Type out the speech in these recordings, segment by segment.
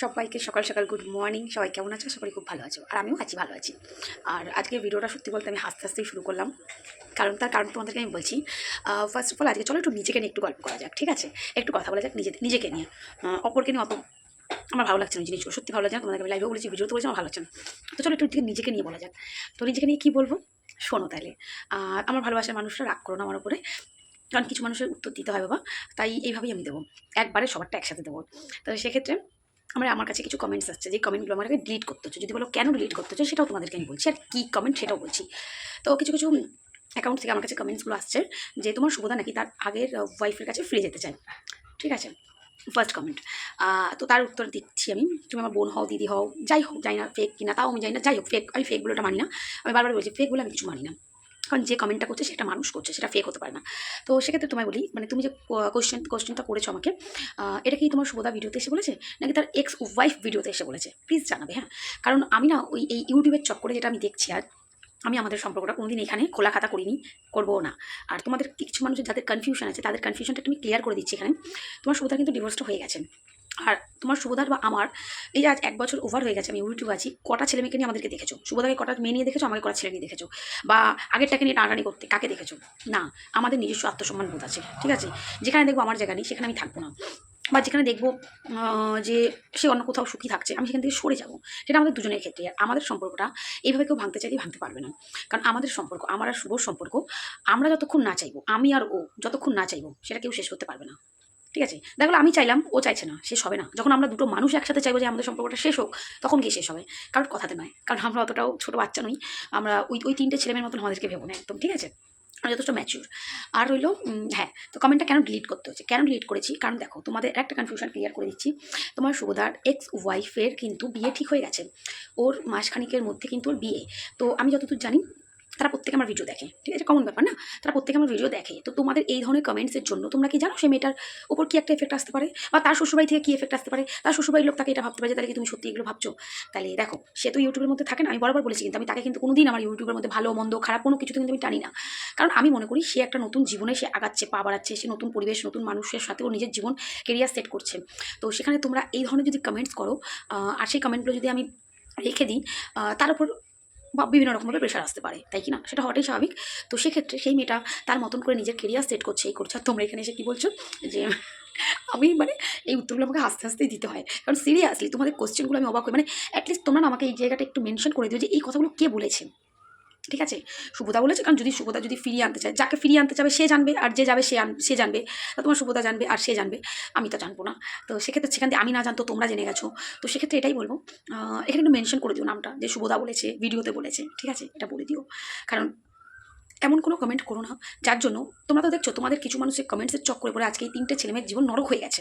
সবাইকে সকাল সকাল গুড মর্নিং সবাই কেমন আছো? সবাই খুব ভালো আছো, আর আমিও আছি ভালো আছি। আর আজকে ভিডিওটা সত্যি বলতে আমি হাসতে হাসতেই শুরু করলাম। কারণ তার কারণ তোমাদেরকে আমি বলছি ফার্স্ট অফ অল আজকে চলো একটু নিজেকে নিয়ে একটু গল্প করা যাক, ঠিক আছে? একটু কথা বলা যাক নিজে নিজেকে নিয়ে। অপরকে নিয়ে অত আমার ভালো লাগছে না জিনিসগুলো, সত্যি ভালো লাগছে না, তোমাদেরকে আমি লাইভেও বলেছি ভিডিওতে বলেছি, আমার ভালো লাগছে তো চলো একটু নিজেকে নিয়ে বলা যাক। তো নিজেকে নিয়ে কী বলব? শোনো তাহলে। আর আমার ভালোবাসার মানুষরা রাগ করো না আমার উপরে, কারণ কিছু মানুষের উত্তর দিতে হয় বাবা, তাই এইভাবেই আমি দেবো। একবারে সবারটা একসাথে দেবো। তো সেক্ষেত্রে আমার আমার কাছে কিছু কমেন্টস আসছে। যে কমেন্টগুলো আমাকে ডিলিট করতে হচ্ছে। যদি বলো কেন ডিলিট করতে হচ্ছে, সেটাও তোমাদেরকে আমি বলছি। আর কী কমেন্ট সেটাও বলছি। তো কিছু কিছু অ্যাকাউন্ট থেকে আমার কাছে কমেন্টসগুলো আসছে যে তোমার সুবিধা নাকি তার আগের ওয়াইফের কাছে ফিরে যেতে চায়। ঠিক আছে? ফার্স্ট কমেন্ট তো তার উত্তর দিচ্ছি আমি। তুমি আমার বোন হও, দিদি হও, যাই হোক, যাই না ফেক কিনা, তাও আমি জানি না। যাই হোক ফেক আমি ফেকগুলোটা মানি না। আমি বারবার বলছি ফেকগুলো আমি কিছু মানি না। কারণ যে কমেন্টটা করছে সেটা মানুষ করছে, সেটা ফেক হতে পারে না। তো সেক্ষেত্রে তোমায় বলি মানে তুমি যে কোয়েশ্চেন কোশ্চেনটা করেছ আমাকে এটা কি তোমার শুভদা ভিডিওতে এসে বলেছে? নাকি তার এক্স ওয়াইফ ভিডিওতে এসে বলেছে? প্লিজ জানাবে হ্যাঁ। কারণ আমি না ওই, এই ইউটিউবের চক্করে যেটা আমি দেখছি আর, আমি আমাদের সম্পর্কটা কোনোদিন এখানে খোলা খাতা করিনি করব না। আর তোমাদের কিছু মানুষের যাদের কনফিউশন আছে, তাদের কনফিউশনটা তুমি ক্লিয়ার করে দিচ্ছি এখানে। তোমার শুভদা কিন্তু ডিভোর্সটা হয়ে গেছে আর তোমার শুভদার বা আমার, এই আজ এক বছর ওভার হয়ে গেছে, আমি ইউটিউব আছি, কটা ছেলে মেয়েকে নিয়ে আমাদেরকে দেখেছ? শুভদাকে কটা মেয়ে নিয়ে দেখেছ? আমাকে কটা ছেলে নিয়ে দেখেছ? বা আগেরটাকে নিয়ে টানাটানি করতে কাকে দেখেছ? না, আমাদের নিজস্ব আত্মসম্মান বোধ আছে, ঠিক আছে? যেখানে দেখব আমার জায়গা নেই, সেখানে আমি থাকব না। বা যেখানে দেখব যে সে অন্য কোথাও সুখী থাকছে, আমি সেখান থেকে সরে যাব। সেটা আমাদের দুজনের ক্ষেত্রে। আমাদের সম্পর্কটা এইভাবে কেউ ভাঙতে চাইলে ভাঙতে পারবে না। কারণ আমাদের সম্পর্ক, আমার আর শুভর সম্পর্ক, আমরা যতক্ষণ না চাইব, আমি আর ও যতক্ষণ না চাইব, সেটা কেউ শেষ করতে পারবে না। ঠিক আছে? দেখো, আমি চাইলাম, ও চাইছে না, শেষ হবে না। যখন আমরা দুটো মানুষ একসাথে চাইব যে আমাদের সম্পর্কটা শেষ হোক, তখন গিয়ে শেষ হবে। কারণ কথাতে নয়। কারণ আমরা অতটাও ছোটো বাচ্চা নই। আমরা ওই ওই তিনটে ছেলেমেয়ের মতন আমাদেরকে ভেবো না একদম, ঠিক আছে? যথেষ্ট ম্যাচিউর আর রইল হ্যাঁ তো কমেন্টটা কেন ডিলিট করতে হচ্ছে? কেন ডিলিট করেছি? কারণ দেখো, তোমাদের একটা কনফিউশন ক্লিয়ার করে দিচ্ছি। তোমার শুভদার এক্স ওয়াইফের কিন্তু বিয়ে ঠিক হয়ে গেছে। ওর মাসখানিকের মধ্যে কিন্তু ওর বিয়ে। তো আমি যতদূর জানি তারা প্রত্যেকে আমার ভিডিও দেখে, ঠিক আছে? কমন ব্যাপার না? তারা প্রত্যেকে আমার ভিডিও দেখে। তো তোমাদের এই ধরনের কমেন্টসের জন্য তোমরা কি জানো সে মেয়েটার উপর কি একটা এফেক্ট আসতে পারে? বা তার শ্বশুরবাড়ি থেকে কী এফেক্ট আসতে পারে? তার শ্বশুরবাড়ির লোক তাকে এটা ভাবতে পারে যে, তাহলে কি তুমি সত্যি এগুলো ভাবছ? তাহলে দেখো, সে তো ইউটিউবের মধ্যে থাকে না, আমি বরাবর বলেছি কিন্তু আমি তাকে কিন্তু কোনোদিন আমার ইউটিউবের মধ্যে ভালো, মন্দ, খারাপ কোনো কিছুতে কিন্তু আমি টানি না। কারণ আমি মনে করি সে একটা নতুন জীবনে সে আগাচ্ছে, পা বাড়াচ্ছে, সে নতুন পরিবেশ, নতুন মানুষের সাথে ও নিজের জীবন কেরিয়ার সেট করছে। তো সেখানে তোমরা এই ধরনের যদি কমেন্টস করো আর সেই কমেন্টগুলো যদি আমি রেখে দিই তার উপর বা বিভিন্ন রকমভাবে প্রেশার আসতে পারে, তাই কি না সেটা হওয়াটাই স্বাভাবিক। তো সেক্ষেত্রে সেই মেয়েটা তার মতন করে নিজের কেরিয়ার সেট করছে, এই করছে। আর তোমরা এখানে এসে কী বলছো? যে আমি মানে এই উত্তরগুলো আমাকে আস্তে আস্তেই দিতে হয়। কারণ সিরিয়াসলি তোমাদের কোশ্চেনগুলো আমি অবাক হই। মানে অ্যাটলিস্ট তোমরা আমাকে এই জায়গাটা একটু মেনশন করে দিও যে এই কথাগুলো কে বলেছে? ঠিক আছে? শুভদা বলেছে, কারণ যদি শুভদা যদি ফিরিয়ে আনতে চায়, যাকে ফিরিয়ে আনতে চাবে সে জানবে, আর যে যাবে সে সে জানবে। তা তোমার শুভদা জানবে, আর সে জানবে, আমি তো জানব না। তো সেক্ষেত্রে সেখান থেকে আমি না জানতো, তোমরা জেনে গেছো। তো সেক্ষেত্রে এটাই বলব এখানে একটু মেনশন করে দিও নামটা, যে শুভদা বলেছে, ভিডিওতে বলেছে, ঠিক আছে? এটা বলে দিও। কারণ এমন কোনো কমেন্ট করো না, যার জন্য তোমরা তো দেখছ, তোমাদের কিছু মানুষের কমেন্টসের চক্করে পড়ে আজকে এই তিনটে ছেলেমেয়ের জীবন নরক হয়ে গেছে।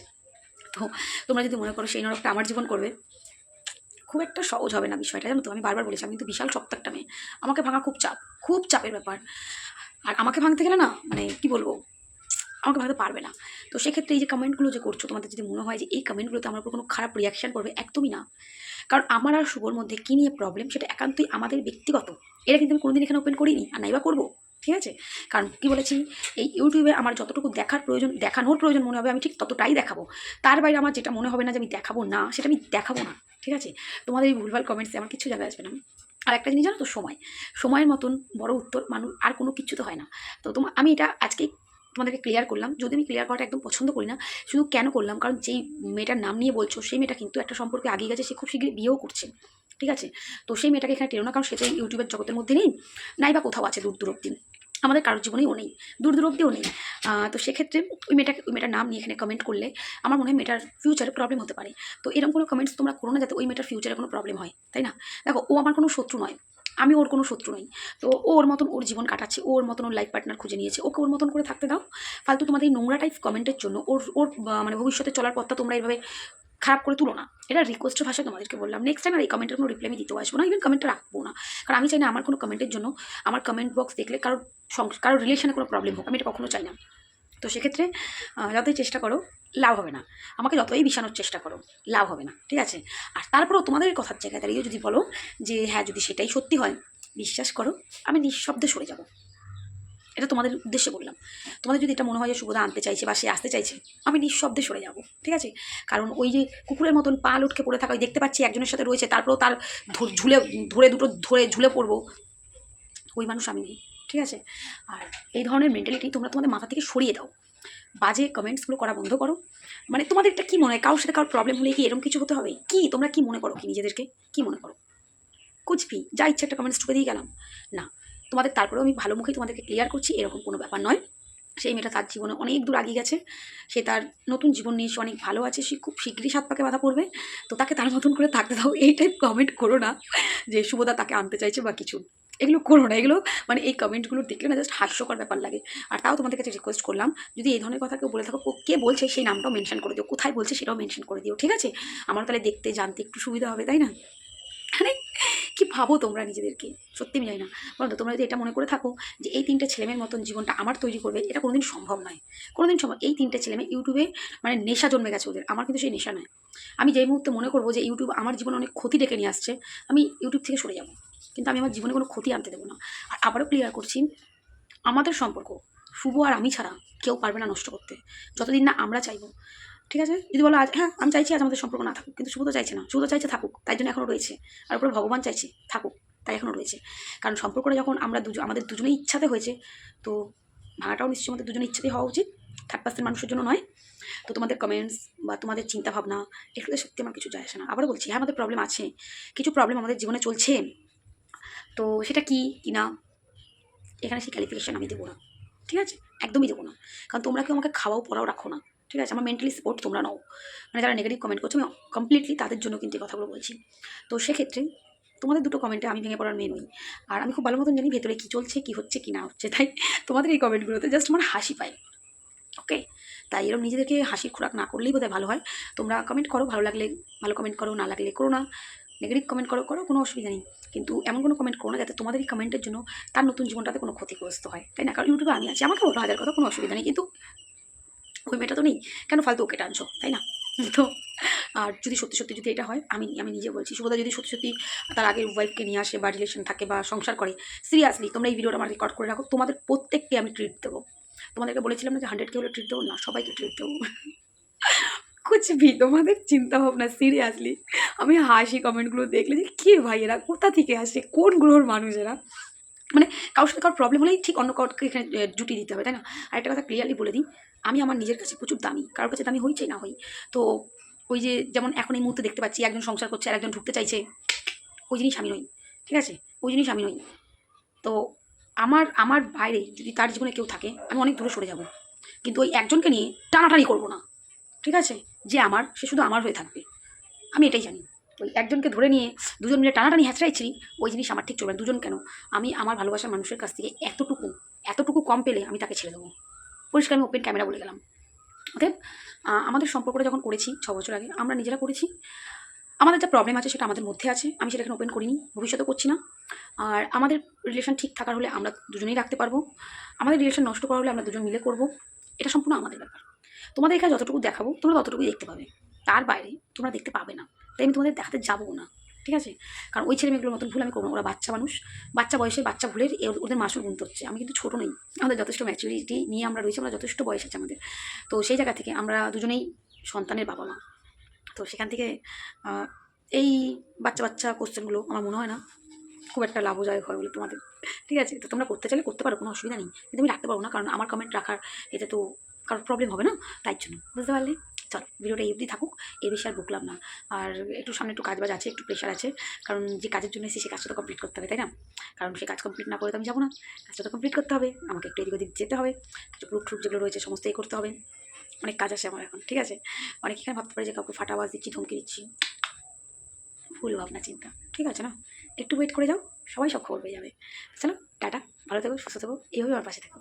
তো তোমরা যদি মনে করো, সেই নরকটা আমার জীবন করবে খুব একটা সহজ হবে না বিষয়টা, জানো তো? আমি বারবার বলেছি, আমি কিন্তু বিশাল শক্ত একটা মেয়ে। আমাকে ভাঙা খুব চাপ, খুব চাপের ব্যাপার। আর আমাকে ভাঙতে গেলে না মানে কি বলব? আমাকে ভাঙতে পারবে না। তো সেক্ষেত্রে এই যে কমেন্টগুলো যে করছ, তোমাদের যদি মনে হয় যে এই কমেন্টগুলোতে আমার উপর কোনো খারাপ রিয়াকশান করবে একদমই না। কারণ আমার আর শুভর মধ্যে কী নিয়ে প্রবলেম সেটা একান্তই আমাদের ব্যক্তিগত। এটা কিন্তু আমি কোনোদিন এখানে ওপেন করিনি, আর নাইবা করব, ঠিক আছে? কারণ কি বলেছি? এই ইউটিউবে আমার যতটুকু দেখার প্রয়োজন, দেখানোর প্রয়োজন মনে হবে, আমি ঠিক ততটাই দেখাবো। তার বাইরে আমার যেটা মনে হবে না যে আমি দেখাবো না, সেটা আমি দেখাবো না। ঠিক আছে? তোমাদের এই ভুলভাল কমেন্টসে আমার কিছু জায়গায় আসবে না। আর একটা জিনিস জানো তো, সময়। সময়ের মতন বড় উত্তর মানুষ, আর কোনো কিছু তো হয় না। তো তোমার আমি এটা আজকেই তোমাদেরকে ক্লিয়ার করলাম। যদি আমি ক্লিয়ার করাটা একদম পছন্দ করি না, শুধু কেন করলাম? কারণ যেই মেয়েটার নাম নিয়ে বলছো, সেই মেয়েটা কিন্তু একটা সম্পর্কে আগে গেছে, সে খুব শীঘ্রই বিয়েও করছে। ঠিক আছে? তো সেই মেয়েটাকে এখানে টেরো না, কারণ সে তো ইউটিউবের জগতের মধ্যে নেই। নাই বা কোথাও আছে দূর দূর অব্দি। আমাদের কারোর জীবনেও নেই, দূর দূর অব্দিও নেই তো সেক্ষেত্রে ওই মেয়েটাকে, ওই মেয়েটার নাম নিয়ে এখানে কমেন্ট করলে আমার মনে হয় মেয়েটার ফিউচারে প্রবলেম হতে পারে। তো এরকম কোনো কমেন্টস তোমরা করো না যাতে ওই মেয়েটার ফিউচারে কোনো প্রবলেম হয়, তাই না? দেখো, ও আমার কোনো শত্রু নয়, আমি ওর কোনো শত্রু নই। তো ওর মতন ওর জীবন কাটাচ্ছে ওর মতন ওর লাইফ পার্টনার খুঁজে নিয়েছে, ওকে ওর মতন করে থাকতে দাও। ফালতু তোমাদের এই নোংরা টাইপ কমেন্টের জন্য, ওর ওর মানে ভবিষ্যতে চলার পথটা তোমরা এইভাবে খারাপ করে তুলো না। এটা রিকোয়েস্টের ভাষায় তোমাদেরকে বললাম। নেক্সট টাইম আর এই কমেন্টের কোনো রিপ্লাই আমি দিতেও আসব না। ইভেন কমেন্টটা রাখব না। কারণ আমি চাই না আমার কোনো কমেন্টের জন্য আমার কমেন্ট বক্স দেখলে কারোর কারোর রিলেশনে কোনো প্রবলেম হোক। আমি এটা কখনো চাই না। তো সেক্ষেত্রে যতই চেষ্টা করো, লাভ হবে না। আমাকে যতই বিছানোর চেষ্টা করো, লাভ হবে না। ঠিক আছে? আর তারপরেও তোমাদের কথার জায়গায় দাঁড়িয়ে যদি বলো যে হ্যাঁ যদি সেটাই সত্যি হয়, বিশ্বাস করো, আমি নিঃশব্দে সরে যাব। এটা তোমাদের উদ্দেশ্যে বললাম। তোমাদের যদি এটা মনে হয় যে শুভদা আনতে চাইছে বা সে আসতে চাইছে, আমি নিঃশব্দে সরে যাব, ঠিক আছে? কারণ ওই যে কুকুরের মতন পা লটকে পড়ে থাকা, ওই দেখতে পাচ্ছি একজনের সাথে রয়েছে, তারপরেও তার ঝুলে, ধরে দুটো ধরে ঝুলে পড়ব, ওই মানুষ আমি নেই, ঠিক আছে? আর এই ধরনের মেন্টালিটি তোমরা তোমাদের মাথা থেকে সরিয়ে দাও। বাজে কমেন্টসগুলো করা বন্ধ করো। মানে তোমাদের এটা কী মনে হয়? কারোর সাথে কারোর প্রবলেম হলে কি এরকম কিছু হতে হবে? কি? তোমরা কি মনে করো কি নিজেদেরকে? কি মনে করো? কুচবি যা ইচ্ছা একটা কমেন্টস ঢুকে দিয়ে গেলাম। না তোমাদের তারপরেও আমি ভালো মুখেই তোমাদেরকে ক্লিয়ার করছি, এরকম কোনো ব্যাপার নয়। সেই মেয়েটা তার জীবনে অনেক দূর আগিয়ে গেছে। সে তার নতুন জীবন নিয়ে সে অনেক ভালো আছে, সে খুব শীঘ্রই সাত পাকে বাধা পড়বে। তো তাকে তার মতন করে থাকতে দাও, এই টাইপ কমেন্ট করো না যে শুভদা তাকে আনতে চাইছে বা কিছু। এগুলো করো না, এগুলো মানে এই কমেন্টগুলো দেখলে না জাস্ট হাস্যকর ব্যাপার লাগে। আর তাও তোমাদের কাছে রিকোয়েস্ট করলাম, যদি এই ধরনের কথা কেউ বলে থাকো কে বলছে সেই নামটাও মেনশন করে দিও, কোথায় বলছে সেটাও মেনশন করে দিও, ঠিক আছে? আমার তাহলে দেখতে জানতে একটু সুবিধা হবে, তাই না? কি ভাবো তোমরা নিজেদেরকে? সত্যি আমি জানি না। বলো তো, তোমরা যদি এটা মনে করে থাকো যে এই তিনটে ছেলেমেয়ের মতন জীবনটা আমার তৈরি করবে, এটা কোনোদিন সম্ভব নয়। কোনোদিন সম্ভব, এই তিনটে ছেলেমেয়ে ইউটিউবে মানে নেশা জন্মে গেছে ওদের। আমার কিন্তু সেই নেশা নয়। আমি যেই মুহূর্তে মনে করব যে ইউটিউব আমার জীবনে অনেক ক্ষতি ডেকে নিয়ে আসছে, আমি ইউটিউব থেকে সরে যাব। কিন্তু আমি আমার জীবনে কোনো ক্ষতি আনতে দেবো না। আর আবারও ক্লিয়ার করছি, আমাদের সম্পর্ক শুভ আর আমি ছাড়া কেউ পারবে না নষ্ট করতে। যতদিন না আমরা চাইব ঠিক আছে? যদি বলো আজ হ্যাঁ আমি চাইছি আজ আমাদের সম্পর্ক না থাকুক, কিন্তু শুভ তো চাইছে না। শুভ তো চাইছে থাকুক, তাই জন্য এখনও রয়েছে। আর উপরে ভগবান চাইছে, থাকুক, তাই এখনও রয়েছে। কারণ সম্পর্কটা যখন আমরা দুজন আমাদের দুজনেই ইচ্ছাতে হয়েছে, তো ভাঙাটাও নিশ্চয়ই আমাদের দুজনের ইচ্ছাতেই হওয়া উচিত। থার্ড পার্সেন্ট মানুষের জন্য নয়। তো তোমাদের কমেন্টস বা তোমাদের চিন্তা ভাবনা এগুলোতে সত্যি আমার কিছু যায় আসে না। আবারও বলছি হ্যাঁ আমাদের প্রবলেম আছে। কিছু প্রবলেম আমাদের জীবনে চলছে। তো সেটা কি কি না, এখানে সেই ক্যালিফিকেশান আমি দেবো না। ঠিক আছে? একদমই দেবো না। কারণ তোমরা কেউ আমাকে খাওয়াও, পড়াও রাখো না। ঠিক আছে? আমার মেন্টালি সাপোর্ট তোমরা নাও। মানে যারা নেগেটিভ কমেন্ট করছ, আমি কমপ্লিটলি তাদের জন্য কিন্তু এই কথাগুলো বলছি। তো সেক্ষেত্রে তোমাদের দুটো কমেন্টে আমি ভেঙে পড়ার মেয়ে নই আর আমি খুব ভালো মতন জানি ভেতরে কী চলছে, কী হচ্ছে, কী না হচ্ছে। তাই তোমাদের এই কমেন্টগুলোতে জাস্ট আমার হাসি পায় ওকে তাই এরকম নিজেদেরকে হাসির খোরাক না করলেই বোধহয় ভালো হয়। তোমরা কমেন্ট করো, ভালো লাগলে ভালো কমেন্ট করো, না লাগলে করো না। নেগেটিভ কমেন্ট করো করো, কোনো অসুবিধা নেই। কিন্তু এমন কোনো কমেন্ট করো না যাতে তোমাদের এই কমেন্টের জন্য তার নতুন জীবনটাতে কোনো ক্ষতিগ্রস্ত হয়। তাই না? কারণ ইউটিউবে আমি আছি, আমাকে বলো হাজার কথা, কোনো অসুবিধা নেই। কিন্তু ওই মেয়েটা তো নেই। কেন ফালতু ওকে টানছো, তাই না? তো আর যদি সত্যি সত্যি যদি এটা হয়, আমি আমি নিজে বলছি শুভদা যদি সত্যি সত্যি তার আগের ওয়াইফকে নিয়ে আসে বা রিলেশন থাকে বা সংসার করে সিরিয়াসলি তোমরা এই ভিডিওটা আমার রেকর্ড করে রাখো, তোমাদের প্রত্যেককে আমি ট্রিট দেবো। তোমাদেরকে বলেছিলাম না যে হান্ড্রেড কে হলে ট্রিট দেবো? না, সবাইকে ট্রিট দেবো। কুচবি তোমাদের চিন্তা ভাবনা সিরিয়াসলি আমি হাসি কমেন্টগুলো দেখলে যে, কে ভাই এরা? কোথা থেকে আসে? কোন গ্রহর মানুষ এরা? মানে কারোর সাথে কারোর প্রবলেম হলেই ঠিক অন্য কাউকে এখানে জুটি দিতে হবে, তাই না? আর একটা কথা ক্লিয়ারলি বলে দিই, আমি আমার নিজের কাছে প্রচুর দামি, কারোর কাছে দামি হই চাই না হই। তো ওই যে যেমন এখন এই মুহূর্তে দেখতে পাচ্ছি, একজন সংসার করছে আর একজন ঢুকতে চাইছে, ওই জিনিস আমি নই, ঠিক আছে? ওই জিনিস আমি নই। তো আমার আমার বাইরে যদি তার জীবনে কেউ থাকে, আমি অনেক দূরে সরে যাব। কিন্তু ওই একজনকে নিয়ে টানাটানি করব না, ঠিক আছে? যে আমার, সে শুধু আমার হয়ে থাকবে। আমি এটাই জানি। ওই একজনকে ধরে নিয়ে দুজন মিলে টানাটানি হ্যাচড়াইছি ওই জিনিস আমার ঠিক চলবে না। দুজন কেন? আমি আমার ভালোবাসার মানুষের কাছ থেকে এতটুকু এতটুকু কম পেলে আমি তাকে ছেড়ে দেবো। পরিষ্কার আমি ওপেন ক্যামেরা বলে গেলাম। অতএব আমাদের সম্পর্কটা যখন করেছি ছ বছর আগে, আমরা নিজেরা করেছি। আমাদের যা প্রবলেম আছে সেটা আমাদের মধ্যে আছে। আমি সেটা এখানে ওপেন করিনি ভবিষ্যতে করছি না। আর আমাদের রিলেশন ঠিক থাকার হলে আমরা দুজনেই রাখতে পারব। আমাদের রিলেশন নষ্ট করা হলে আমরা দুজন মিলে করব। এটা সম্পূর্ণ আমাদের ব্যাপার। তোমাদের এখানে যতটুকু দেখাবো, তোমরা ততটুকুই দেখতে পাবে। তার বাইরে তোমরা দেখতে পাবে না। তাই আমি তোমাদের দেখাতে যাব না, ঠিক আছে? কারণ ওই ছেলে মেয়েগুলোর মতন ভুল আমি করব না। ওরা বাচ্চা মানুষ। বাচ্চা বয়সে বাচ্চা ভুলের ওদের মাসুল গুনতে হচ্ছে। আমি কিন্তু ছোটো নই, আমাদের যথেষ্ট ম্যাচুরিটি নিয়ে আমরা রয়েছি, আমরা যথেষ্ট বয়স আছে আমাদের। তো সেই জায়গা থেকে আমরা দুজনেই সন্তানের বাবা মা। তো সেখান থেকে এই বাচ্চা বাচ্চা কোশ্চেনগুলো আমার মনে হয় না খুব একটা লাভদায়ক হয় বলে তোমাদের, ঠিক আছে? তো তোমরা করতে চাইলে করতে পারো, কোনো অসুবিধা নেই। কিন্তু আমি রাখতে পারব না, কারণ আমার কমেন্ট রাখার এতে তো কারোর প্রবলেম হবে না, তাই জন্য, বুঝতে পারলে? চলো, ভিডিওটা এই অবধি থাকুক এর বেশি আর বুকলাম না। আর একটু সামনে একটু কাজ বাজ আছে, একটু প্রেশার আছে, কারণ যে কাজের জন্য এসেছি সে কাজটা তো কমপ্লিট করতে হবে, তাই না? কারণ সে কাজ কমপ্লিট না করে তো আমি যাব না। কাজটা তো কমপ্লিট করতে হবে, আমাকে একটু এদিক ওদিক যেতে হবে, কিছু প্রুফ ট্রুফ যেগুলো রয়েছে সমস্তই করতে হবে। অনেক কাজ আছে আমার এখন, ঠিক আছে? অনেক এখানে ভাবতে পারে যে কাউকে ফাটা আওয়াজ দিচ্ছি, ধমকি দিচ্ছি। ভুল ভাবনা, চিন্তা, ঠিক আছে না? একটু ওয়েট করে যাও, সবাই সব খবর পেয়ে যাবে। চলো, টাটা, ভালো থেকো, সুস্থ থেকো এইভাবে আমার পাশে থেকো।